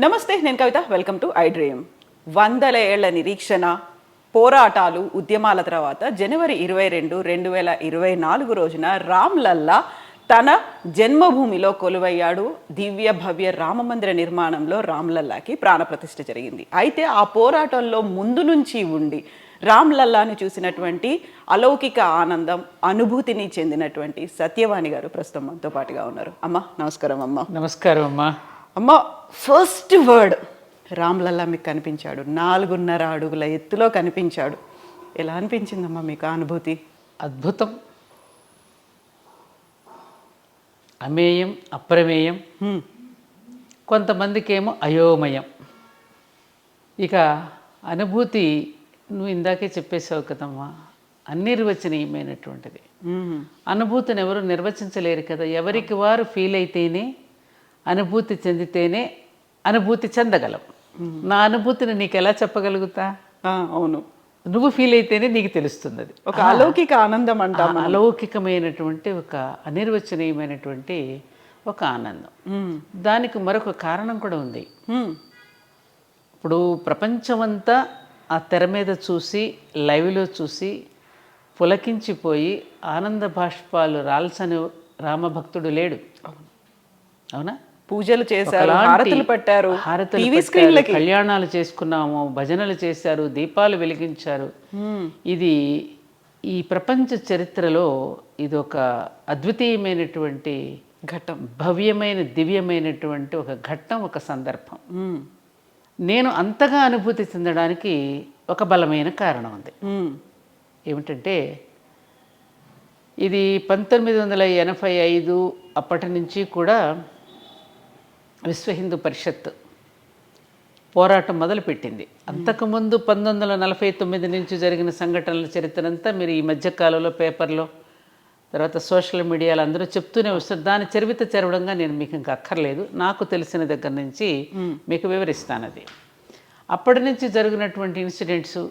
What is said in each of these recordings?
నమస్తే నేను Kavitha. Welcome to I dream. వందల ఏళ్ళ నిరీక్షణ పోరాటాలు ఉద్యమాల తర్వాత జనవరి ఇరవై రెండు రెండు వేల ఇరవై నాలుగు రోజున రామ్ లల్లా తన జన్మభూమిలో కొలువయ్యాడు. దివ్య భవ్య రామమందిర నిర్మాణంలో రామ్ లల్లాకి ప్రాణప్రతిష్ఠ జరిగింది. అయితే ఆ పోరాటంలో ముందు నుంచి ఉండి రామ్లల్లాను చూసినటువంటి అలౌకిక ఆనందం అనుభూతిని చెందినటువంటి సత్యవాణి గారు ప్రస్తుతం మనతో పాటుగా ఉన్నారు. అమ్మ నమస్కారం అమ్మ. నమస్కారం అమ్మా. అమ్మ ఫస్ట్ వర్డ్ రామ్లల్లా మీకు కనిపించాడు. నాలుగున్నర అడుగుల ఎత్తులో కనిపించాడు. ఎలా అనిపించిందమ్మా మీకు ఆ అనుభూతి? అద్భుతం. అమేయం అప్రమేయం. కొంతమందికి ఏమో అయోమయం. ఇక అనుభూతి నువ్వు ఇందాకే చెప్పేసావు కదమ్మా అనిర్వచనీయమైనటువంటిది. అనుభూతిని ఎవరు నిర్వచించలేరు కదా. ఎవరికి వారు ఫీల్ అయితేనే అనుభూతి చెందితేనే అనుభూతి చెందగలం. నా అనుభూతిని నీకు ఎలా చెప్పగలుగుతా అవును. నువ్వు ఫీల్ అయితేనే నీకు తెలుస్తుంది అది ఒక అలౌకిక ఆనందం అంట అలౌకికమైనటువంటి ఒక అనిర్వచనీయమైనటువంటి ఒక ఆనందం. దానికి మరొక కారణం కూడా ఉంది. ఇప్పుడు ప్రపంచమంతా ఆ తెర మీద చూసి లైవ్లో చూసి పులకించిపోయి ఆనంద బాష్పాలు రాల్సని రామభక్తుడు లేడు. అవునా? పూజలు చేశారు హారతులు పట్టారు టీవీ స్క్రీన్లకి. కళ్యాణాలు చేసుకున్నాము భజనలు చేశారు దీపాలు వెలిగించారు. ఇది ఈ ప్రపంచ చరిత్రలో ఇది ఒక అద్వితీయమైనటువంటి ఘట్టం. భవ్యమైన దివ్యమైనటువంటి ఒక ఘట్టం ఒక సందర్భం. నేను అంతగా అనుభూతి చెందడానికి ఒక బలమైన కారణం ఉంది. ఏమిటంటే ఇది పంతొమ్మిది వందల ఎనభై ఐదు అప్పటి నుంచి కూడా విశ్వ హిందూ పరిషత్ పోరాటం మొదలుపెట్టింది. అంతకుముందు పంతొమ్మిది వందల నలభై తొమ్మిది నుంచి జరిగిన సంఘటనల చరిత్ర అంతా మీరు ఈ మధ్యకాలంలో పేపర్లో తర్వాత సోషల్ మీడియాలో అందరూ చెప్తూనే వస్తారు దాని చరివిత చరవడంగా నేను మీకు ఇంకా అక్కర్లేదు. నాకు తెలిసిన దగ్గర నుంచి మీకు వివరిస్తాను అది. అప్పటి నుంచి జరిగినటువంటి ఇన్సిడెంట్స్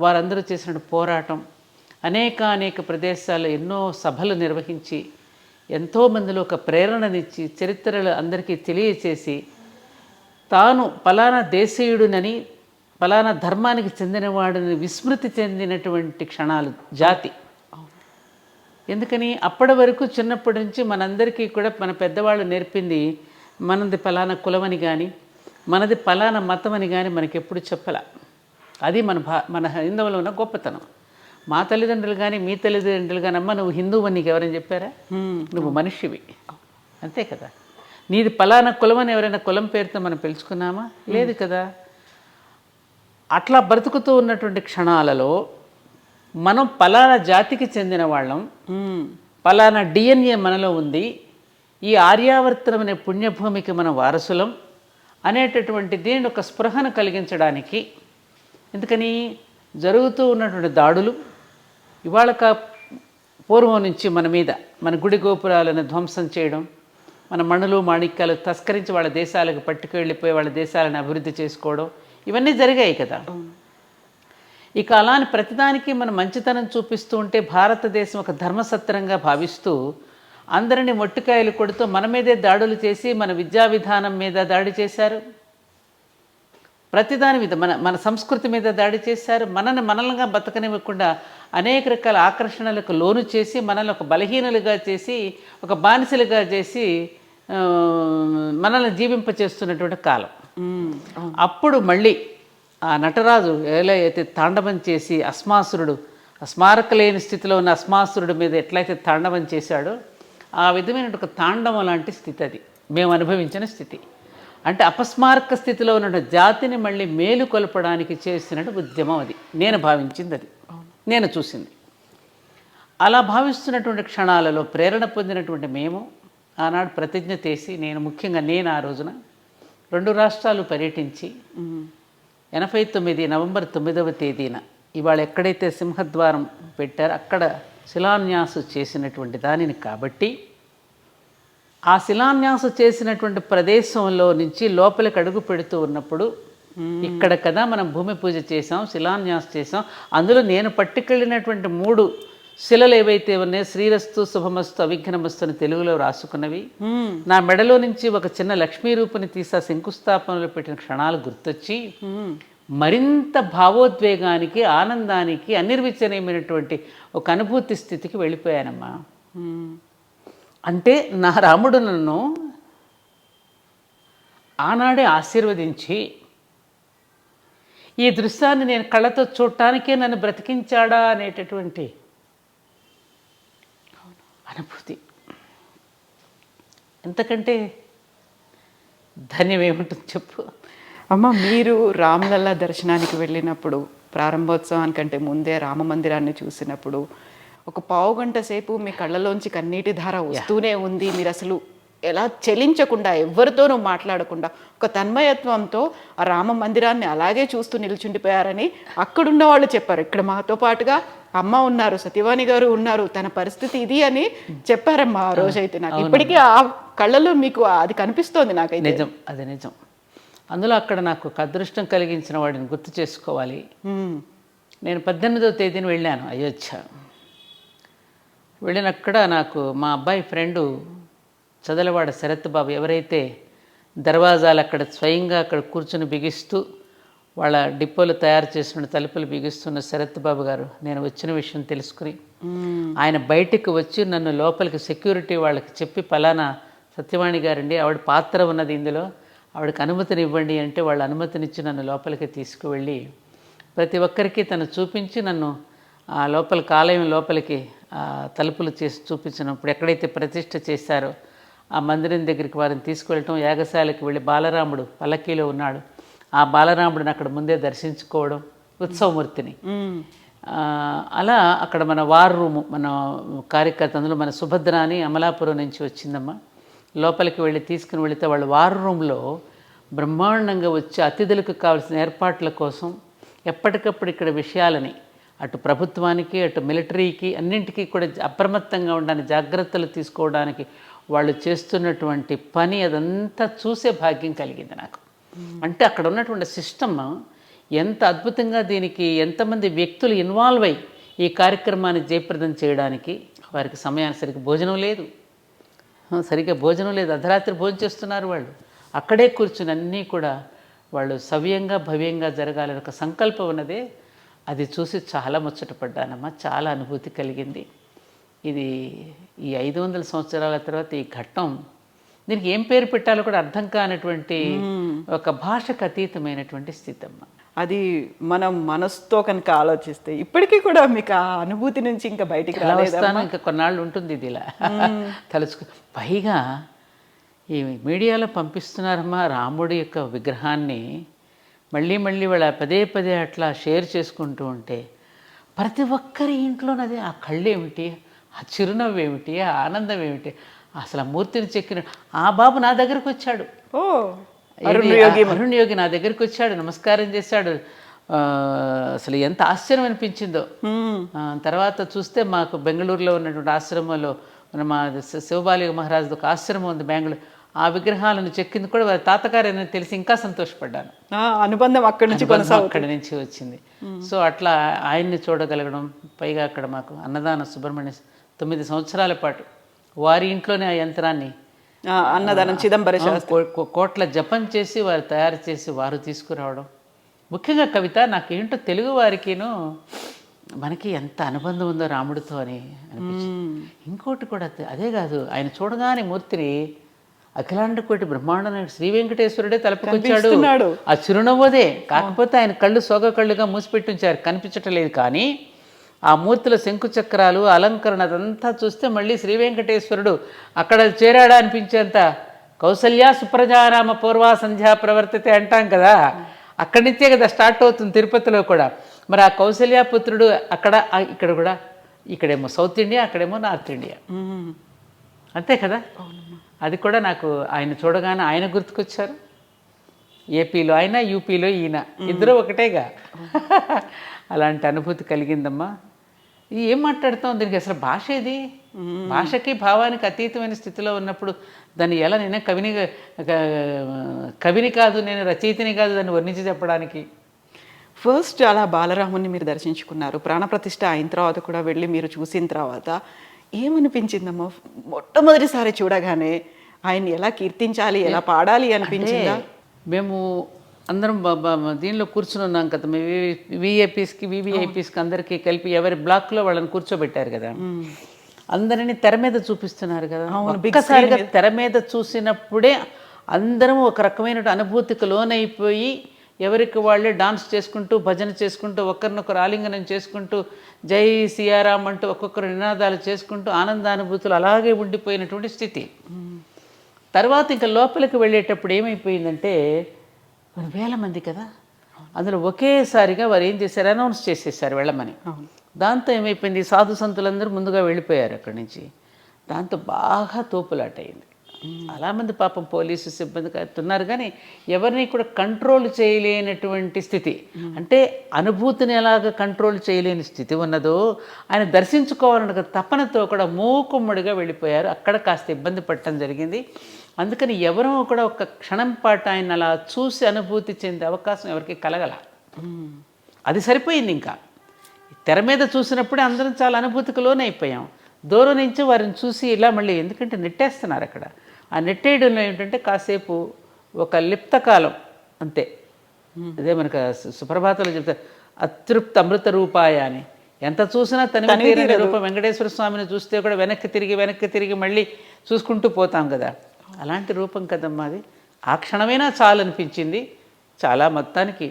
వారందరూ చేసిన పోరాటం అనేక అనేక ప్రదేశాల్లో ఎన్నో సభలు నిర్వహించి ఎంతోమందిలో ఒక ప్రేరణనిచ్చి చరిత్రలు అందరికీ తెలియచేసి తాను పలానా దేశీయుడునని పలానా ధర్మానికి చెందినవాడని విస్మృతి చెందినటువంటి క్షణాలు జాతి. ఎందుకని? అప్పటి వరకు చిన్నప్పటి నుంచి మనందరికీ కూడా మన పెద్దవాళ్ళు నేర్పింది మనది పలానా కులమని కానీ మనది పలానా మతం అని కానీ మనకెప్పుడు చెప్పలే. చెప్పల అది మన భా మన హిందువులో ఉన్న గొప్పతనం. మా తల్లిదండ్రులు కానీ మీ తల్లిదండ్రులు కానీ అమ్మ నువ్వు హిందువు అని నీకు ఎవరైనా చెప్పారా? నువ్వు మనిషివి. అంతే కదా. నీది పలానా కులం అని ఎవరైనా కులం పేరుతో మనం పిలుచుకున్నామా? లేదు కదా. అట్లా బ్రతుకుతూ ఉన్నటువంటి క్షణాలలో మనం పలానా జాతికి చెందిన వాళ్ళం. పలానా డిఎన్ఏ మనలో ఉంది. ఈ ఆర్యావర్తనం అనే పుణ్యభూమికి మనం వారసులం అనేటటువంటి దీనిని ఒక స్పృహను కలిగించడానికి ఎందుకని? జరుగుతూ ఉన్నటువంటి దాడులు ఇవాళ పూర్వం నుంచి మన మీద మన గుడి గోపురాలను ధ్వంసం చేయడం మన మణులు మాణిక్యాలు తస్కరించి వాళ్ళ దేశాలకు పట్టుకెళ్ళిపోయి వాళ్ళ దేశాలను అభివృద్ధి చేసుకోవడం ఇవన్నీ జరిగాయి కదా. ఇక అలాని ప్రతిదానికి మనం మంచితనం చూపిస్తూ ఉంటే భారతదేశం ఒక ధర్మసత్రంగా భావిస్తూ అందరిని మొట్టికాయలు కొడుతూ మన మీదే దాడులు చేసి మన విద్యా విధానం మీద దాడి చేశారు. ప్రతిదాని మీద మన మన సంస్కృతి మీద దాడి చేశారు. మనల్ని మనల్నిగా బతకనివ్వకుండా అనేక రకాల ఆకర్షణలకు లోను చేసి మనల్ని ఒక బలహీనులుగా చేసి ఒక బానిసలుగా చేసి మనల్ని జీవింపచేస్తున్నటువంటి కాలం. అప్పుడు మళ్ళీ ఆ నటరాజు ఎలా అయితే తాండవం చేసి అస్మాసురుడు స్మారక లేని స్థితిలో ఉన్న అస్మాసురుడు మీద ఎట్లయితే తాండవం చేశాడో ఆ విధమైన ఒక తాండవం లాంటి స్థితి అది. మేము అనుభవించిన స్థితి. అంటే అపస్మారక స్థితిలో ఉన్న జాతిని మళ్ళీ మేలు కొలపడానికి చేసినట్టు ఉద్యమం అది. నేను భావించింది అది. నేను చూసింది. అలా భావిస్తున్నటువంటి క్షణాలలో ప్రేరణ పొందినటువంటి మేము ఆనాడు ప్రతిజ్ఞ చేసి నేను ముఖ్యంగా నేను ఆ రోజున రెండు రాష్ట్రాలు పర్యటించి ఎనభై తొమ్మిది నవంబర్ తొమ్మిదవ తేదీన ఇవాళ ఎక్కడైతే సింహద్వారం పెట్టారో అక్కడ శిలాన్యాసం చేసినటువంటి దానిని కాబట్టి ఆ శిలాన్యాసు చేసినటువంటి ప్రదేశంలో నుంచి లోపలికి అడుగు పెడుతూ ఉన్నప్పుడు ఇక్కడ కదా మనం భూమి పూజ చేసాం శిలాన్యాసం చేసాం అందులో నేను పట్టుకెళ్ళినటువంటి మూడు శిలలు ఏవైతే ఉన్నాయో శ్రీరస్తు శుభమస్తు అవిఘ్నమస్తు అని తెలుగులో రాసుకున్నవి. నా మెడలో నుంచి ఒక చిన్న లక్ష్మీ రూపుని తీసా శంకుస్థాపనలో పెట్టిన క్షణాలు గుర్తొచ్చి మరింత భావోద్వేగానికి ఆనందానికి అనిర్వచనీయమైనటువంటి ఒక అనుభూతి స్థితికి వెళ్ళిపోయానమ్మా. అంటే నా రాముడు నన్ను ఆనాడే ఆశీర్వదించి ఈ దృశ్యాన్ని నేను కళ్ళతో చూడటానికే నన్ను బ్రతికించాడా అనేటటువంటి అనుభూతి. ఎంతకంటే ధన్యం ఏముంటుంది చెప్పు. అమ్మ మీరు రామ్లల్లా దర్శనానికి వెళ్ళినప్పుడు ప్రారంభోత్సవానికంటే ముందే రామ మందిరాన్ని చూసినప్పుడు ఒక పావు గంట సేపు మీ కళ్ళలోంచి కన్నీటి ధార వస్తూనే ఉంది. మీరు అసలు ఎలా చెలించకుండా ఎవరితోనూ మాట్లాడకుండా ఒక తన్మయత్వంతో ఆ రామ మందిరాన్ని అలాగే చూస్తూ నిల్చుండిపోయారని అక్కడున్న వాళ్ళు చెప్పారు. ఇక్కడ మాతో పాటుగా అమ్మ ఉన్నారు సత్యవాణి గారు ఉన్నారు తన పరిస్థితి ఇది అని చెప్పారమ్మా ఆ రోజైతే నాకు. ఇప్పటికీ ఆ కళ్ళలో మీకు అది కనిపిస్తోంది నాకైతే. నిజం అది నిజం. అందులో అక్కడ నాకు ఒక అదృష్టం కలిగించిన వాడిని గుర్తు చేసుకోవాలి. నేను పద్దెనిమిదవ తేదీన వెళ్ళాను అయోధ్య. వెళ్ళినక్కడ నాకు మా అబ్బాయి ఫ్రెండు చదలవాడ శరత్ బాబు ఎవరైతే దర్వాజాలు అక్కడ స్వయంగా అక్కడ కూర్చుని బిగిస్తూ వాళ్ళ డిపోలు తయారు చేసిన తలుపులు బిగిస్తున్న శరత్ బాబు గారు నేను వచ్చిన విషయం తెలుసుకుని ఆయన బయటికి వచ్చి నన్ను లోపలికి సెక్యూరిటీ వాళ్ళకి చెప్పి పలానా సత్యవాణి గారండి ఆవిడ పాత్ర ఉన్నది ఇందులో ఆవిడకి అనుమతిని ఇవ్వండి అంటే వాళ్ళు అనుమతినిచ్చి నన్ను లోపలికి తీసుకువెళ్ళి ప్రతి ఒక్కరికి తను చూపించి నన్ను ఆ లోపలికి ఆలయం లోపలికి తలుపులు చేసి చూపించినప్పుడు ఎక్కడైతే ప్రతిష్ఠ చేశారో ఆ మందిరం దగ్గరికి వారిని తీసుకువెళ్ళటం యాగశాలకు వెళ్ళి బాలరాముడు పల్లకీలో ఉన్నాడు. ఆ బాలరాముడిని అక్కడ ముందే దర్శించుకోవడం ఉత్సవమూర్తిని. అలా అక్కడ మన వార్ రూము మన కార్యకర్త అందులో మన సుభద్ర అని అమలాపురం నుంచి వచ్చిందమ్మా. లోపలికి వెళ్ళి తీసుకుని వెళితే వాళ్ళు వార్ రూమ్లో బ్రహ్మాండంగా వచ్చి అతిథులకు కావాల్సిన ఏర్పాట్ల కోసం ఎప్పటికప్పుడు ఇక్కడ విషయాలని అటు ప్రభుత్వానికి అటు మిలిటరీకి అన్నింటికీ కూడా అప్రమత్తంగా ఉండడానికి జాగ్రత్తలు తీసుకోవడానికి వాళ్ళు చేస్తున్నటువంటి పని అదంతా చూసే భాగ్యం కలిగింది నాకు. అంటే అక్కడ ఉన్నటువంటి సిస్టమ్ ఎంత అద్భుతంగా దీనికి ఎంతమంది వ్యక్తులు ఇన్వాల్వ్ అయ్యి ఈ కార్యక్రమాన్ని జయప్రదం చేయడానికి వారికి సమయానికి సరిగ్గా భోజనం లేదు. సరిగ్గా భోజనం లేదు. అర్ధరాత్రి భోజనం చేస్తున్నారు వాళ్ళు. అక్కడే కూర్చుని అన్నీ కూడా వాళ్ళు సవ్యంగా భవ్యంగా జరగాలని ఒక సంకల్పం ఉన్నదే. అది చూసి చాలా ముచ్చటపడ్డానమ్మా చాలా అనుభూతి కలిగింది. ఇది ఈ ఐదు వందల సంవత్సరాల తర్వాత ఈ ఘట్టం దీనికి ఏం పేరు పెట్టాలో కూడా అర్థం కానటువంటి ఒక భాషకు అతీతమైనటువంటి స్థితి అమ్మ అది మనం మనసుతో కనుక ఆలోచిస్తే ఇప్పటికీ కూడా మీకు ఆ అనుభూతి నుంచి ఇంకా బయటికి ఎలా రాలేదా వస్తాను ఇంకా కొన్నాళ్ళు ఉంటుంది ఇది ఇలా. తలుచుకు పైగా ఈ మీడియాలో పంపిస్తున్నారమ్మా రాముడి యొక్క విగ్రహాన్ని మళ్ళీ మళ్ళీ వాళ్ళ పదే పదే అట్లా షేర్ చేసుకుంటూ ఉంటే ప్రతి ఒక్కరి ఇంట్లోనదే ఆ కళ్ళు ఏమిటి ఆ చిరునవ్వు ఏమిటి? ఆ ఆనందం ఏమిటి? అసలు ఆ మూర్తిని చెక్కిన ఆ బాబు నా దగ్గరకు వచ్చాడు. అరుణ్ యోగి నా దగ్గరికి వచ్చాడు నమస్కారం చేశాడు. అసలు ఎంత ఆశ్చర్యం అనిపించిందో. తర్వాత చూస్తే మాకు బెంగళూరులో ఉన్నటువంటి ఆశ్రమంలో మన మా శి- శివబాలి మహారాజు ఒక ఆశ్రమం ఉంది బెంగళూరు. ఆ విగ్రహాలను చెక్కింది కూడా వారి తాతగారని తెలిసి ఇంకా సంతోషపడ్డాను ఆ, అనుబంధం అక్కడి నుంచి అక్కడి నుంచి వచ్చింది. సో అట్లా ఆయన్ని చూడగలగడం పైగా అక్కడ మాకు అన్నదాన సుబ్రహ్మణ్య తొమ్మిది సంవత్సరాల పాటు వారి ఇంట్లోనే ఆ యంత్రాన్ని అన్నదానం చిదంబర కోట్ల జపం చేసి వారు తయారు చేసి వారు తీసుకురావడం. ముఖ్యంగా కవిత నాకేంటో తెలుగు వారికిను మనకి ఎంత అనుబంధం ఉందో రాముడితో అని అనిపించింది. ఇంకోటి కూడా అదే కాదు ఆయన చూడగానే మూర్తిని అఖిలాండ కోటి బ్రహ్మాండ శ్రీ వెంకటేశ్వరుడే తలపుకొచ్చాడు. ఆ చిరునవ్వదే. కాకపోతే ఆయన కళ్ళు సోగ కళ్ళుగా మూసిపెట్టి ఉంచారు కనిపించటం లేదు కానీ ఆ మూర్తిలో శంకు చక్రాలు అలంకరణ అదంతా చూస్తే మళ్ళీ శ్రీ వెంకటేశ్వరుడు అక్కడ చేరాడా అనిపించేంత కౌసల్య సుప్రజారామ పూర్వ సంధ్యా ప్రవర్తితే అంటాం కదా. అక్కడి నుంచే కదా స్టార్ట్ అవుతుంది తిరుపతిలో కూడా. మరి ఆ కౌసల్య పుత్రుడు అక్కడ ఇక్కడ కూడా ఇక్కడేమో సౌత్ ఇండియా అక్కడేమో నార్త్ ఇండియా. అంతే కదా? అది కూడా నాకు ఆయన చూడగానే ఆయన గుర్తుకొచ్చారు. ఏపీలో ఆయన యూపీలో ఈయన. ఇద్దరు ఒకటేగా. అలాంటి అనుభూతి కలిగిందమ్మా. ఇది ఏం మాట్లాడుతాం దీనికి? అసలు భాష ఏది? భాషకి భావానికి అతీతమైన స్థితిలో ఉన్నప్పుడు దాన్ని ఎలా నేను కవిని కవిని కాదు నేను రచయితని కాదు దాన్ని వర్ణించి చెప్పడానికి? ఫస్ట్ అలా బాలరాముని మీరు దర్శించుకున్నారు. ప్రాణప్రతిష్ఠ అయిన తర్వాత కూడా వెళ్ళి మీరు చూసిన తర్వాత ఏమనిపించిందమ్మా? మొట్టమొదటిసారి చూడగానే ఆయన్ని ఎలా కీర్తించాలి ఎలా పాడాలి అనిపించిందా? మేము అందరం దీనిలో కూర్చుని ఉన్నాం కదా విఐపీస్కి వివిఐపీస్కి అందరికీ కలిపి ఎవరి బ్లాక్లో వాళ్ళని కూర్చోబెట్టారు కదా. అందరినీ తెర మీద చూపిస్తున్నారు కదా. ఒక్కసారిగా తెర మీద చూసినప్పుడే అందరం ఒక రకమైన అనుభూతికి లోనైపోయి ఎవరికి వాళ్ళే డాన్స్ చేసుకుంటూ భజన చేసుకుంటూ ఒకరినొకరు ఆలింగనం చేసుకుంటూ జై సియారాం అంటూ ఒక్కొక్కరు నినాదాలు చేసుకుంటూ ఆనందానుభూతులు అలాగే ఉండిపోయినటువంటి స్థితి. తర్వాత ఇంకా లోపలికి వెళ్ళేటప్పుడు ఏమైపోయిందంటే కొన్ని వేల మంది కదా? అందులో ఒకేసారిగా వారు ఏం చేశారు? అనౌన్స్ చేసేసారు వెళ్ళమని. దాంతో ఏమైపోయింది? సాధు సంతులందరూ ముందుగా వెళ్ళిపోయారు అక్కడి నుంచి. దాంతో బాగా తోపులాట అయింది చాలా మంది పాపం పోలీసు సిబ్బంది ఉన్నారు కానీ ఎవరిని కూడా కంట్రోల్ చేయలేనటువంటి స్థితి. అంటే అనుభూతిని ఎలాగ కంట్రోల్ చేయలేని స్థితి ఉన్నదో ఆయన దర్శించుకోవాలన్న తపనతో కూడా మూకుమ్మడిగా వెళ్ళిపోయారు. అక్కడ కాస్త ఇబ్బంది పడటం జరిగింది. అందుకని ఎవరూ కూడా ఒక క్షణం పాటు ఆయన అలా చూసి అనుభూతి చెందే అవకాశం ఎవరికి కలగల. అది సరిపోయింది ఇంకా. తెర మీద చూసినప్పుడే అందరం చాలా అనుభూతికి లోనైపోయాం. దూరం నుంచి వారిని చూసి ఇలా మళ్ళీ ఎందుకంటే నెట్టేస్తున్నారు అక్కడ. ఆ నెట్టేయడంలో ఏంటంటే కాసేపు ఒక లిప్తకాలం అంతే. అదే మనకు సుప్రభాతంలో చెప్తారు అతృప్త అమృత రూపాయ అని. ఎంత చూసినా తీరని రూపం వెంకటేశ్వర స్వామిని చూస్తే కూడా వెనక్కి తిరిగి వెనక్కి తిరిగి మళ్ళీ చూసుకుంటూ పోతాం కదా. అలాంటి రూపం కదమ్మా అది. ఆ క్షణమైనా చాలు అనిపించింది. చాలా మొత్తానికి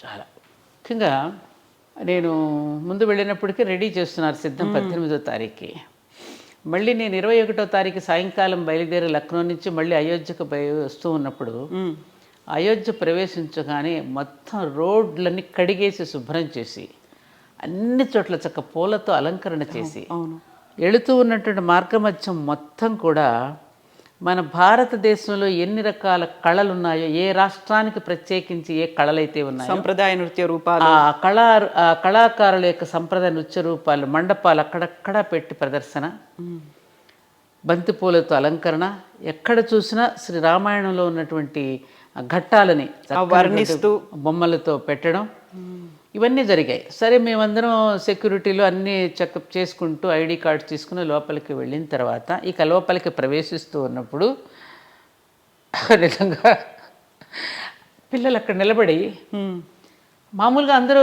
చాలా. ముఖ్యంగా నేను ముందు వెళ్ళినప్పటికీ రెడీ చేస్తున్నారు సిద్ధం పద్దెనిమిదో తారీఖుకి మళ్ళీ నేను ఇరవై ఒకటో తారీఖు సాయంకాలం బయలుదేరి లక్నో నుంచి మళ్ళీ అయోధ్యకు బయ వస్తూ ఉన్నప్పుడు అయోధ్య ప్రవేశించగానే మొత్తం రోడ్లన్నీ కడిగేసి శుభ్రం చేసి అన్ని చోట్ల చక్క పూలతో అలంకరణ చేసి అవును. వెళుతూ ఉన్నటువంటి మార్గమధ్యం మొత్తం కూడా మన భారతదేశంలో ఎన్ని రకాల కళలు ఉన్నాయో ఏ రాష్ట్రానికి ప్రత్యేకించి ఏ కళలైతే ఉన్నాయో సంప్రదాయ నృత్య రూపాలు ఆ కళా ఆ కళాకారుల యొక్క సంప్రదాయ నృత్య రూపాలు మండపాలు అక్కడక్కడ పెట్టి ప్రదర్శన బంతిపూలతో అలంకరణ ఎక్కడ చూసినా శ్రీ రామాయణంలో ఉన్నటువంటి ఘట్టాలని వర్ణిస్తూ. బొమ్మలతో పెట్టడం ఇవన్నీ జరిగాయి. సరే మేమందరం సెక్యూరిటీలో అన్నీ చెకప్ చేసుకుంటూ ఐడి కార్డ్ తీసుకుని లోపలికి వెళ్ళిన తర్వాత ఇక లోపలికి ప్రవేశిస్తూ ఉన్నప్పుడు నిజంగా పిల్లలు అక్కడ నిలబడి. మామూలుగా అందరూ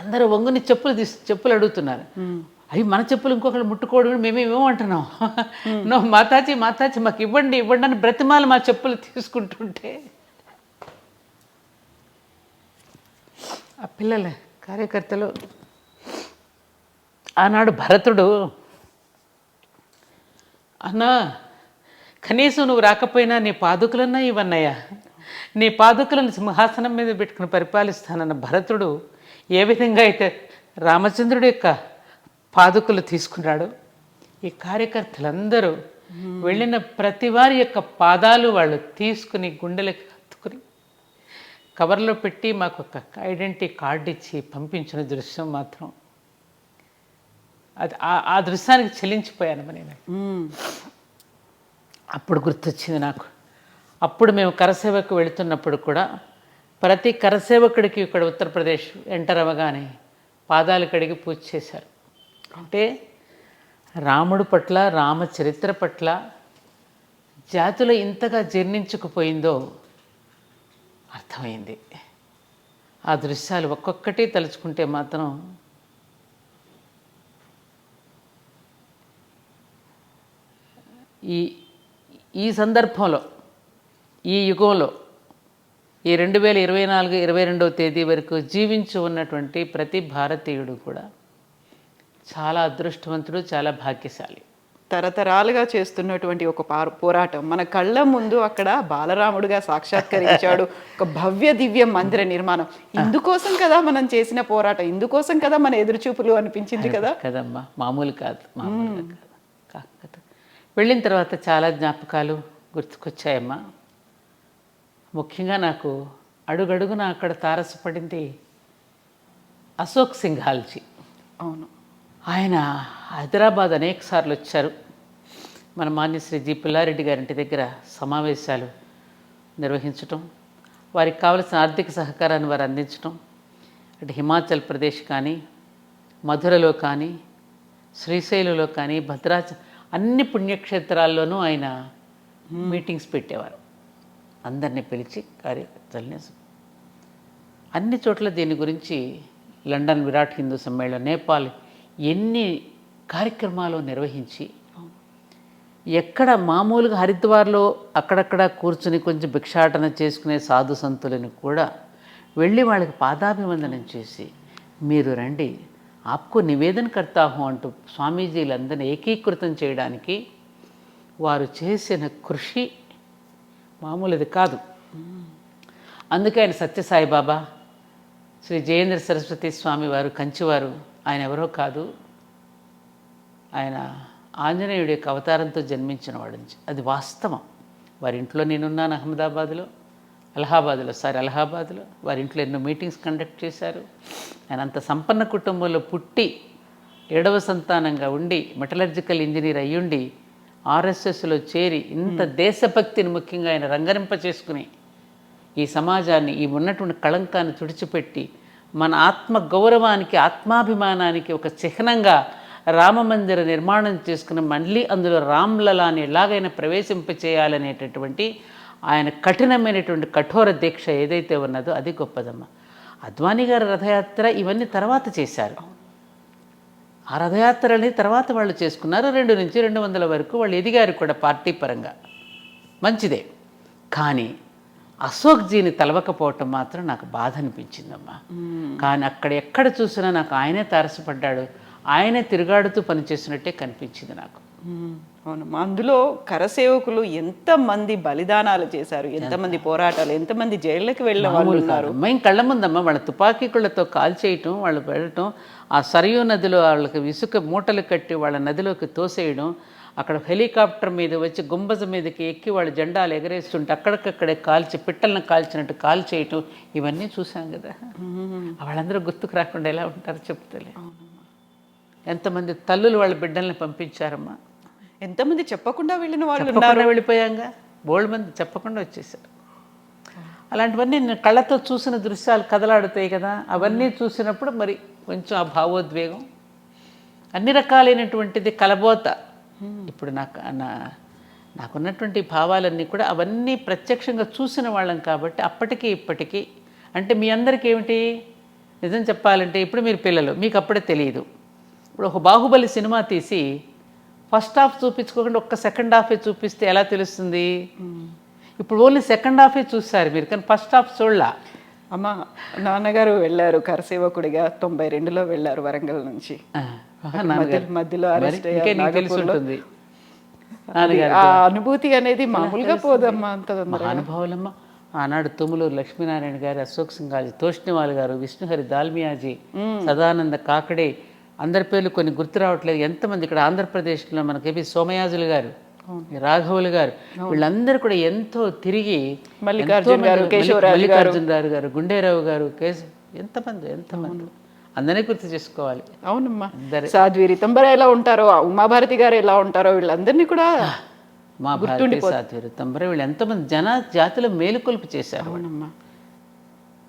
అందరూ వంగుని చెప్పులు తీసి చెప్పులు అడుగుతున్నారు. అవి మన చెప్పులు ఇంకొకరు ముట్టుకోవడం మేమేమేమంటున్నాం నో మాతాజీ మాతాజీ మాకు ఇవ్వండి ఇవ్వండి అని బ్రతిమాలు మా చెప్పులు తీసుకుంటుంటే. ఆ పిల్లల కార్యకర్తలు. ఆనాడు భరతుడు అన్నా కనీసం నువ్వు రాకపోయినా నీ పాదుకులన్నా ఇవన్నయ్యా నీ పాదుకులను సింహాసనం మీద పెట్టుకుని పరిపాలిస్తానన్న భరతుడు ఏ విధంగా అయితే రామచంద్రుడి యొక్క పాదుకులు తీసుకున్నాడు ఈ కార్యకర్తలందరూ వెళ్ళిన ప్రతి వారి యొక్క పాదాలు వాళ్ళు తీసుకుని గుండెలకు కవర్లో పెట్టి మాకు ఒక ఐడెంటిటీ కార్డు ఇచ్చి పంపించిన దృశ్యం మాత్రం. అది ఆ- ఆ దృశ్యానికి చెల్లించిపోయాను నేను. అప్పుడు గుర్తొచ్చింది నాకు. అప్పుడు మేము కరసేవకు వెళుతున్నప్పుడు కూడా ప్రతి కరసేవకుడికి ఇక్కడ ఉత్తరప్రదేశ్ ఎంటర్ అవ్వగానే పాదాలు కడిగి పూజ చేశారు. అంటే రాముడు పట్ల రామ చరిత్ర పట్ల జాతులు ఇంతగా జీర్ణించుకుపోయిందో అర్థమైంది. ఆ దృశ్యాలు ఒక్కొక్కటి తలుచుకుంటే మాత్రం ఈ ఈ సందర్భంలో ఈ యుగంలో ఈ రెండు వేల ఇరవై నాలుగు ఇరవై రెండవ తేదీ వరకు జీవించి ఉన్నటువంటి ప్రతి భారతీయుడు కూడా చాలా అదృష్టవంతుడు చాలా భాగ్యశాలి. తరతరాలుగా చేస్తున్నటువంటి ఒక పార- పోరాటం. మన కళ్ళ ముందు అక్కడ బాలరాముడుగా సాక్షాత్కరించాడు. ఒక భవ్య దివ్య మందిర నిర్మాణం. ఇందుకోసం కదా మనం చేసిన పోరాటం. ఇందుకోసం కదా మన ఎదురుచూపులు అనిపించింది కదా? కదమ్మా. మామూలు కాదు. కాకపోతే వెళ్ళిన తర్వాత చాలా జ్ఞాపకాలు గుర్తుకొచ్చాయమ్మా. ముఖ్యంగా నాకు అడుగడుగున అక్కడ తారసపడింది అశోక్ సింఘాల్జీ. అవును. ఆయన హైదరాబాద్ అనేక సార్లు వచ్చారు. మన మాన్యశ్రీ జి పుల్లారెడ్డి గారింటి దగ్గర సమావేశాలు నిర్వహించటం వారికి కావలసిన ఆర్థిక సహకారాన్ని వారు అందించడం అటు హిమాచల్ ప్రదేశ్ కానీ మధురలో కానీ శ్రీశైలంలో కానీ భద్రాచ అన్ని పుణ్యక్షేత్రాల్లోనూ ఆయన మీటింగ్స్ పెట్టేవారు. అందరినీ పిలిచి కార్యకర్తల్ని అన్ని చోట్ల దీని గురించి లండన్ విరాట్ హిందూ సమ్మేళనం నేపాల్ ఎన్ని కార్యక్రమాలు నిర్వహించి ఎక్కడ మామూలుగా హరిద్వార్లో అక్కడక్కడ కూర్చుని కొంచెం భిక్షాటన చేసుకునే సాధు సంతులను కూడా వెళ్ళి వాళ్ళకి పాదాభివందనం చేసి మీరు రండి ఆప్కు నివేదన కర్తాహం అంటూ స్వామీజీలందరినీ ఏకీకృతం చేయడానికి వారు చేసిన కృషి మామూలుది కాదు. అందుకే ఆయన సత్యసాయిబాబా శ్రీ జయేంద్ర సరస్వతి స్వామి వారు కంచివారు ఆయన ఎవరో కాదు ఆయన ఆంజనేయుడి యొక్క అవతారంతో జన్మించిన వాడు అది వాస్తవం. వారి ఇంట్లో నేనున్నాను అహ్మదాబాద్లో అలహాబాద్లో సారీ అలహాబాద్లో. వారి ఇంట్లో ఎన్నో మీటింగ్స్ కండక్ట్ చేశారు. ఆయన అంత సంపన్న కుటుంబంలో పుట్టి ఏడవ సంతానంగా ఉండి మెటలర్జికల్ ఇంజనీర్ అయ్యుండి ఆర్ఎస్ఎస్లో చేరి ఇంత దేశభక్తిని ముఖ్యంగా ఆయన రంగరింప చేసుకుని ఈ సమాజాన్ని ఈ ఉన్నటువంటి కళంకాన్ని తుడిచిపెట్టి మన ఆత్మ గౌరవానికి ఆత్మాభిమానానికి ఒక చిహ్నంగా రామమందిర నిర్మాణం చేసుకుని మళ్ళీ అందులో రామ్లలాని ఎలాగైనా ప్రవేశింపచేయాలనేటటువంటి ఆయన కఠినమైనటువంటి కఠోర దీక్ష ఏదైతే ఉన్నదో అది గొప్పదమ్మ. అద్వానీ గారి రథయాత్ర ఇవన్నీ తర్వాత చేశారు. ఆ రథయాత్రని తర్వాత వాళ్ళు చేసుకున్నారు. రెండు నుంచి రెండు వందల వరకు వాళ్ళు ఎదిగారు కూడా పార్టీ పరంగా. మంచిదే. కానీ అశోక్ జీని తలవకపోవటం మాత్రం నాకు బాధ అనిపించిందమ్మా. కానీ అక్కడ ఎక్కడ చూసినా నాకు ఆయనే తారసపడ్డాడు. ఆయనే తిరుగాడుతూ పనిచేసినట్టే కనిపించింది నాకు. అవునమ్మా అందులో కరసేవకులు ఎంతమంది బలిదానాలు చేశారు ఎంతమంది పోరాటాలు ఎంతమంది జైళ్ళకి వెళ్ళిన వాళ్ళు ఉన్నారు. మేము కళ్ళ ముందమ్మ వాళ్ళ తుపాకీ కుళ్ళతో కాల్ చేయటం వాళ్ళు వెళ్ళటం ఆ సరియు నదిలో వాళ్ళకి ఇసుక మూటలు కట్టి వాళ్ళ నదిలోకి తోసేయడం అక్కడ హెలికాప్టర్ మీద వచ్చి గుంబజ మీదకి ఎక్కి వాళ్ళు జెండాలు ఎగరేస్తుంటే అక్కడికక్కడే కాల్చి పిట్టలను కాల్చినట్టు కాల్ చేయటం ఇవన్నీ చూసాం కదా. వాళ్ళందరూ గుర్తుకు రాకుండా ఎలా ఉంటారో చెప్తలే. ఎంతమంది తల్లులు వాళ్ళ బిడ్డల్ని పంపించారమ్మా? ఎంతమంది చెప్పకుండా వెళ్ళిన వాళ్ళు ఉన్నారు. వెళ్ళిపోయాంగా? బోల్డ్ మంది చెప్పకుండా వచ్చేసారు అలాంటివన్నీ నేను కళ్ళతో చూసిన దృశ్యాలు కదలాడుతాయి కదా. అవన్నీ చూసినప్పుడు మరి కొంచెం ఆ భావోద్వేగం. అన్ని రకాలైనటువంటిది కలబోత. ఇప్పుడు నాకు నా నాకున్నటువంటి భావాలన్నీ కూడా అవన్నీ ప్రత్యక్షంగా చూసిన వాళ్ళం కాబట్టి అప్పటికి ఇప్పటికీ. అంటే మీ అందరికీ ఏమిటి? నిజం చెప్పాలంటే ఇప్పుడు మీరు పిల్లలు మీకు అప్పుడే తెలియదు. ఇప్పుడు ఒక బాహుబలి సినిమా తీసి ఫస్ట్ హాఫ్ చూపించుకోకుండా ఒక్క సెకండ్ హాఫే చూపిస్తే ఎలా తెలుస్తుంది? ఇప్పుడు ఓన్లీ సెకండ్ హాఫే చూస్తారు మీరు కానీ ఫస్ట్ హాఫ్ చూడలా? అమ్మ నాన్నగారు వెళ్ళారు కరసేవకుడిగా తొంభై రెండులో వెళ్ళారు వరంగల్ నుంచి. మధ్యలో అరెస్ట్ ఆ అనుభూతి అనేది మామూలుగా పోదమ్మా అంత తొందర మహానుభావులమ్మ ఆనాడు తుమ్ములూరు లక్ష్మీనారాయణ గారు అశోక్ సింగాజీ తోష్నివాల్ గారు విష్ణుహరి దాల్మియాజీ సదానంద కాకడే అందరి పేర్లు కొన్ని గుర్తు రావట్లేదు. ఎంతమంది ఇక్కడ ఆంధ్రప్రదేశ్లో మనకి ఏపీ సోమయాజులు గారు రాఘవులు గారు వీళ్ళందరూ కూడా ఎంతో తిరిగి మల్లికార్జున గారు, మల్లికార్జున గారు గారు గుండేరావు గారు కేశ ఎంతమంది ఎంతమంది? అందరినీ గుర్తు చేసుకోవాలి. అవునమ్మా. అందరి- సాధ్వి రితంబర ఎలా ఉంటారో ఉమాభారతి గారు ఎలా ఉంటారో వీళ్ళందరినీ కూడా మా భారతీయ సాధ్యులు తంబర వీళ్ళు ఎంతమంది జన జాతుల మేలుకొలుపు చేశారు అవునమ్మా.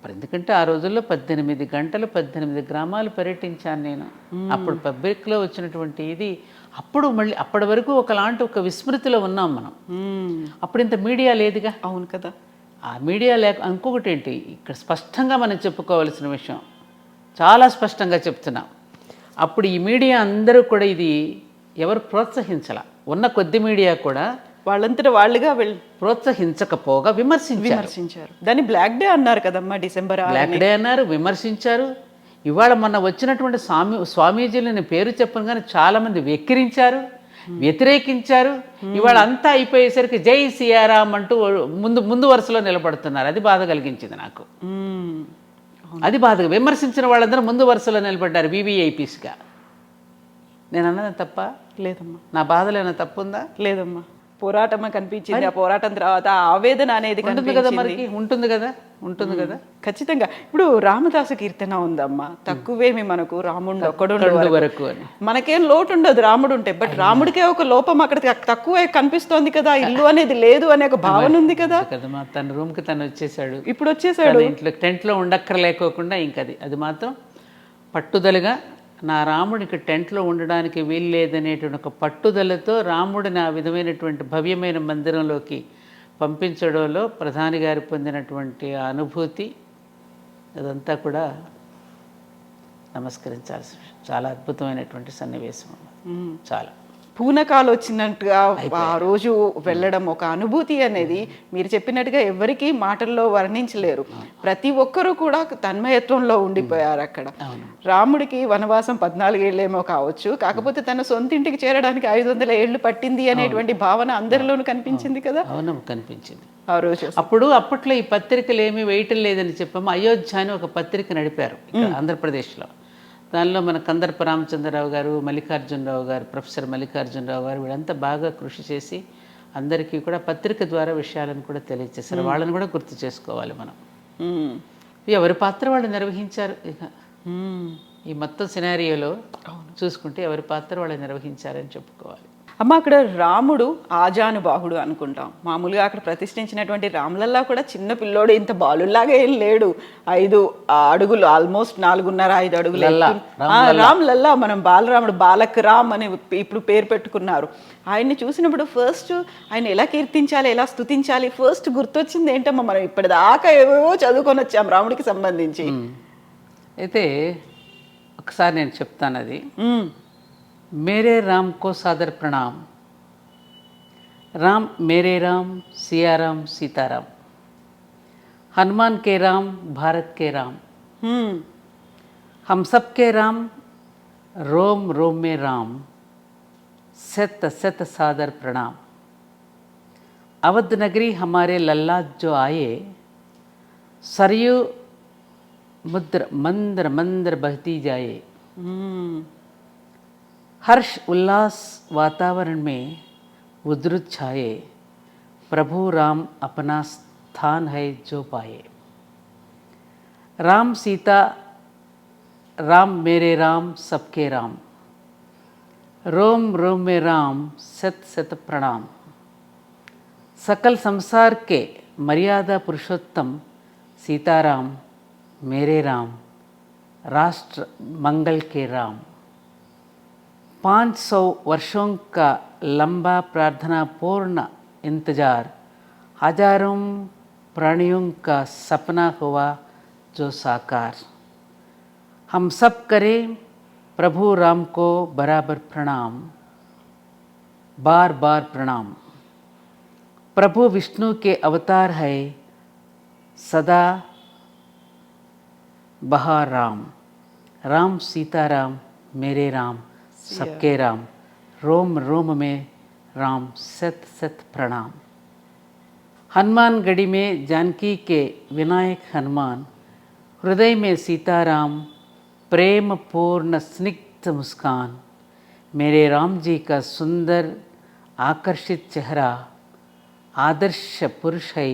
మరి ఎందుకంటే ఆ రోజుల్లో పద్దెనిమిది గంటలు పద్దెనిమిది గ్రామాలు పర్యటించాను నేను. అప్పుడు పబ్లిక్లో వచ్చినటువంటి ఇది అప్పుడు మళ్ళీ అప్పటి వరకు ఒకలాంటి ఒక విస్మృతిలో ఉన్నాం మనం. అప్పుడు ఇంత మీడియా లేదుగా? అవును కదా. ఆ మీడియా లేక ఇంకొకటి ఏంటి? ఇక్కడ స్పష్టంగా మనం చెప్పుకోవాల్సిన విషయం. చాలా స్పష్టంగా చెప్తున్నాం. అప్పుడు ఈ మీడియా అందరూ కూడా ఇది ఎవరు ప్రోత్సహించాల? ఉన్న కొద్ది మీడియా కూడా వాళ్ళంతట వాళ్ళుగా వెళ్ళి ప్రోత్సహించకపోగా విమర్శించారు. విమర్శించారు. దాన్ని బ్లాక్ డే అన్నారు కదమ్మా డిసెంబర్. బ్లాక్ డే అన్నారు విమర్శించారు. ఇవాళ మొన్న వచ్చినటువంటి స్వామి స్వామీజీలని పేరు చెప్పను కానీ చాలామంది వెక్కిరించారు వ్యతిరేకించారు. ఇవాళ అంతా అయిపోయేసరికి జై సియారాం అంటూ ముందు ముందు వరుసలో నిలబడుతున్నారు. అది బాధ కలిగించింది నాకు. అది బాధ. విమర్శించిన వాళ్ళందరూ ముందు వరుసలో నిలబడ్డారు వీవీఐపీస్గా నేను అన్నది తప్ప? లేదమ్మా. నా బాధలో ఏమైనా తప్పుందా? లేదమ్మా. పోరాటం కనిపించింది. ఆ పోరాటం తర్వాత ఆవేదన అనేది ఉంటుంది కదా మనకి ఉంటుంది కదా? ఉంటుంది కదా? ఖచ్చితంగా. ఇప్పుడు రామదాసు కీర్తన ఉందమ్మా. తక్కువేమి మనకు రాముడు ఒక్కడుండు రెండు వరకు. మనకేం లోటు ఉండదు రాముడు ఉంటే. బట్ రాముడికే ఒక లోపం అక్కడ తక్- తక్కువే కనిపిస్తోంది కదా. ఇల్లు అనేది లేదు అనే ఒక భావన ఉంది కదా. తన రూమ్కి తను వచ్చేసాడు. ఇప్పుడు వచ్చేసాడు. ఇంట్లో టెంట్లో ఉండక్కర్లేకోకుండా ఇంకది. అది మాత్రం పట్టుదలగా నా రాముడు ఇక్కడ టెంట్లో ఉండడానికి వీలు లేదనేటువంటి ఒక పట్టుదలతో రాముడిని ఆ విధమైనటువంటి భవ్యమైన మందిరంలోకి పంపించడంలో ప్రధాని గారు పొందినటువంటి అనుభూతి అదంతా కూడా నమస్కరించాల్సిన విషయం. చాలా అద్భుతమైనటువంటి సన్నివేశం. చాలా పూనకాలు వచ్చినట్టుగా ఆ రోజు వెళ్ళడం ఒక అనుభూతి అనేది మీరు చెప్పినట్టుగా ఎవరికి మాటల్లో వర్ణించలేరు. ప్రతి ఒక్కరూ కూడా తన్మయత్వంలో ఉండిపోయారు అక్కడ. రాముడికి వనవాసం పద్నాలుగేళ్ళేమో కావచ్చు. కాకపోతే తన సొంత ఇంటికి చేరడానికి ఐదు వందల ఏళ్ళు పట్టింది అనేటువంటి భావన అందరిలోనూ కనిపించింది కదా? అవును కనిపించింది. ఆ రోజు అప్పుడు అప్పట్లో ఈ పత్రికలు ఏమీ వేయటం లేదని చెప్పాము. అయోధ్య అని ఒక పత్రిక నడిపారు ఆంధ్రప్రదేశ్లో. దానిలో మన కందర్ప రామచంద్రరావు గారు మల్లికార్జునరావు గారు ప్రొఫెసర్ మల్లికార్జునరావు గారు వీళ్ళంతా బాగా కృషి చేసి అందరికీ కూడా పత్రిక ద్వారా విషయాలను కూడా తెలియజేశారు వాళ్ళని కూడా గుర్తు చేసుకోవాలి మనం. ఎవరి పాత్ర వాళ్ళు నిర్వహించారు? ఇక. ఈ మొత్తం సినారియోలో చూసుకుంటే ఎవరి పాత్ర వాళ్ళు నిర్వహించారని చెప్పుకోవాలి. అమ్మ అక్కడ రాముడు ఆజానుబాహుడు అనుకుంటాం. మామూలుగా అక్కడ ప్రతిష్ఠించినటువంటి రాములల్లా కూడా చిన్న పిల్లోడు ఇంత బాలుల్లాగా ఏం లేడు. ఐదు అడుగులు ఆల్మోస్ట్ నాలుగున్నర ఐదు అడుగులు లల్లా, ఎత్తు- ఆ, రామ్ లల్లా మనం బాలరాముడు బాలక్ రామ్ అని ఇప్పుడు పేరు పెట్టుకున్నారు. ఆయన్ని చూసినప్పుడు ఫస్ట్ ఆయన ఎలా కీర్తించాలి ఎలా స్తుతించాలి ఫస్ట్ గుర్తొచ్చింది ఏంటమ్మా మనం ఇప్పటిదాకా ఏవేవో చదువుకొని వచ్చాం రాముడికి సంబంధించి. అయితే ఒకసారి నేను చెప్తాను అది मेरे राम को सादर प्रणाम। राम मेरे राम सिया राम सीताराम। हनुमान के राम भारत के राम। हम्म। हम सब के राम रोम रोम में राम। सत सत सादर प्रणाम। अवध नगरी हमारे लल्ला जो आए सरयू मुद्र मंद्र मंद्र बहती जाए। हम्म। हर्ष उल्लास वातावरण में उद्रुत छाए, प्रभु राम अपना स्थान है जो पाए। राम सीता, राम मेरे राम, सबके राम। रोम रोम में राम, सत सत प्रणाम। सकल संसार के मर्यादा पुरुषोत्तम, सीताराम मेरे राम, राष्ट्र मंगल के राम। पाँच सौ वर्षों का लंबा प्रार्थना पूर्ण इंतज़ार, हज़ारों प्राणियों का सपना हुआ जो साकार। हम सब करें प्रभु राम को बराबर प्रणाम बार बार प्रणाम। प्रभु विष्णु के अवतार है, सदा बहा राम। राम सीताराम, मेरे राम। सबके राम रोम रोम में राम सत सत प्रणाम हनुमान गढ़ी में जानकी के विनायक हनुमान हृदय में सीताराम प्रेम पूर्ण स्निग्ध मुस्कान मेरे राम जी का सुंदर आकर्षित चेहरा आदर्श पुरुष है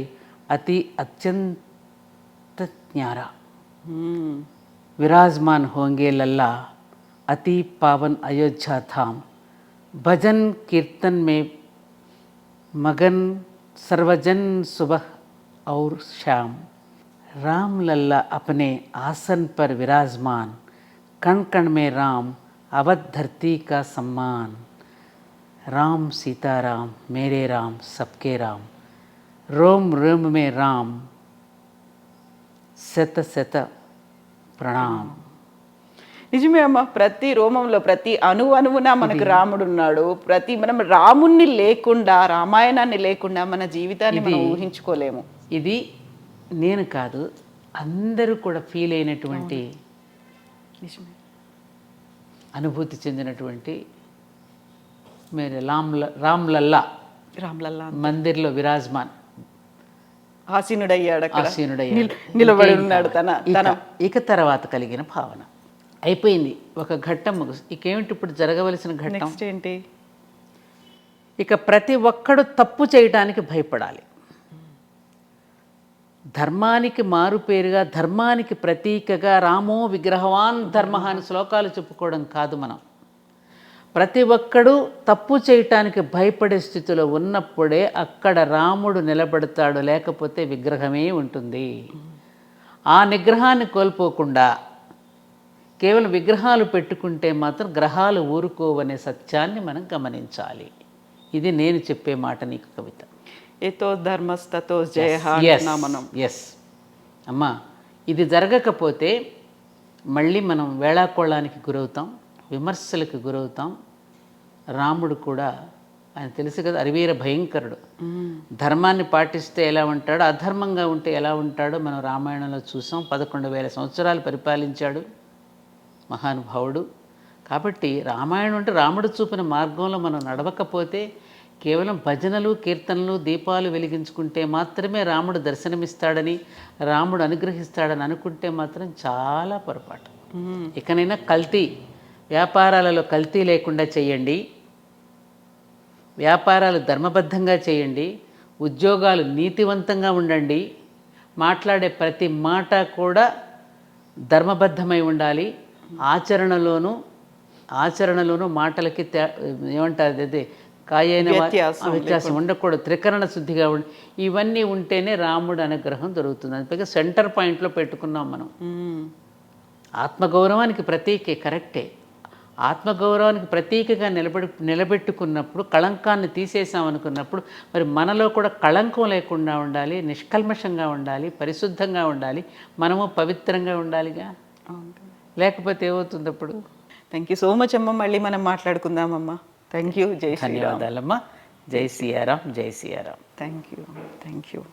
अति अत्यंत न्यारा ఉమ్. विराजमान होंगे लल्ला अति पावन अयोध्या धाम। भजन कीर्तन में मगन सर्वजन सुबह और श्याम राम लल्ला अपने आसन पर विराजमान। कण कण में राम, अवध धरती का सम्मान। राम सीता राम मेरे राम, सबके राम। रोम रोम में राम, सत सत प्रणाम। నిజమే అమ్మ. ప్రతి రోమంలో ప్రతి అణు అణువున మనకు రాముడు ఉన్నాడు ప్రతి మనం రాముణ్ణి లేకుండా రామాయణాన్ని లేకుండా మన జీవితాన్ని మనం ఊహించుకోలేము. ఇది నేను కాదు అందరూ కూడా ఫీల్ అయినటువంటి నిజమే. అనుభూతి చెందినటువంటి మీరు రామ్ల రామ్లల్లా రామ్లల్లా మందిర్లో విరాజ్మాన్. ఆసీనుడయ్యాడు ఆసీనుడయ్యాడు. నిల్- నిలబడి ఉన్నాడు తన? తన ఇక తర్వాత కలిగిన భావన. అయిపోయింది. ఒక ఘట్టం ఇకేమిటి ఇప్పుడు జరగవలసిన ఘట్టం? ఏంటి? ఇక ప్రతి ఒక్కడు తప్పు చేయడానికి భయపడాలి. ధర్మానికి మారుపేరుగా ధర్మానికి ప్రతీకగా రామో విగ్రహవాన్ ధర్మ అని శ్లోకాలు చెప్పుకోవడం కాదు మనం. ప్రతి ఒక్కడు తప్పు చేయటానికి భయపడే స్థితిలో ఉన్నప్పుడే అక్కడ రాముడు నిలబడతాడు లేకపోతే విగ్రహమే ఉంటుంది. ఆ నిగ్రహాన్ని కోల్పోకుండా కేవలం విగ్రహాలు పెట్టుకుంటే మాత్రం గ్రహాలు ఊరుకోవనే సత్యాన్ని మనం గమనించాలి. ఇది నేను చెప్పే మాట నీకు కవిత. ఎతో ధర్మస్తతో జయ మనం ఎస్ అమ్మా ఇది జరగకపోతే మళ్ళీ మనం వేళాకోళానికి గురవుతాం విమర్శలకు గురవుతాం. రాముడు కూడా ఆయన తెలుసు కదా అరివీర భయంకరుడు. ధర్మాన్ని పాటిస్తే ఎలా ఉంటాడో అధర్మంగా ఉంటే ఎలా ఉంటాడో మనం రామాయణంలో చూసాం. పదకొండు వేల సంవత్సరాలు పరిపాలించాడు. మహానుభావుడు. కాబట్టి రామాయణం అంటే రాముడు చూపిన మార్గంలో మనం నడవకపోతే కేవలం భజనలు కీర్తనలు దీపాలు వెలిగించుకుంటే మాత్రమే రాముడు దర్శనమిస్తాడని రాముడు అనుగ్రహిస్తాడని అనుకుంటే మాత్రం చాలా పొరపాటు. ఇకనైనా కల్తీ వ్యాపారాలలో కల్తీ లేకుండా చేయండి. వ్యాపారాలు ధర్మబద్ధంగా చేయండి. ఉద్యోగాలు నీతివంతంగా ఉండండి. మాట్లాడే ప్రతి మాట కూడా ధర్మబద్ధమై ఉండాలి. ఆచరణలోనూ ఆచరణలోనూ మాటలకి తే- ఏమంటారు అదే కాయైన వ్యత్యాసం ఉండకూడదు. త్రికరణ శుద్ధిగా ఉండి ఇవన్నీ ఉంటేనే రాముడు అనుగ్రహం దొరుకుతుంది. అందుకే సెంటర్ పాయింట్లో పెట్టుకున్నాం మనం. ఆత్మగౌరవానికి ప్రతీకే కరెక్టే. ఆత్మగౌరవానికి ప్రతీకగా నిలబడి నిలబెట్టుకున్నప్పుడు కళంకాన్ని తీసేసాం అనుకున్నప్పుడు మరి మనలో కూడా కళంకం లేకుండా ఉండాలి నిష్కల్మషంగా ఉండాలి పరిశుద్ధంగా ఉండాలి మనము పవిత్రంగా ఉండాలిగా? లేకపోతే ఏమవుతుంది అప్పుడు థ్యాంక్ యూ సో మచ్ అమ్మ. మళ్ళీ మనం మాట్లాడుకుందామమ్మా. థ్యాంక్ యూ జై ధన్యవాదాలమ్మా. జై సియారాం జై Siyaram thank you thank you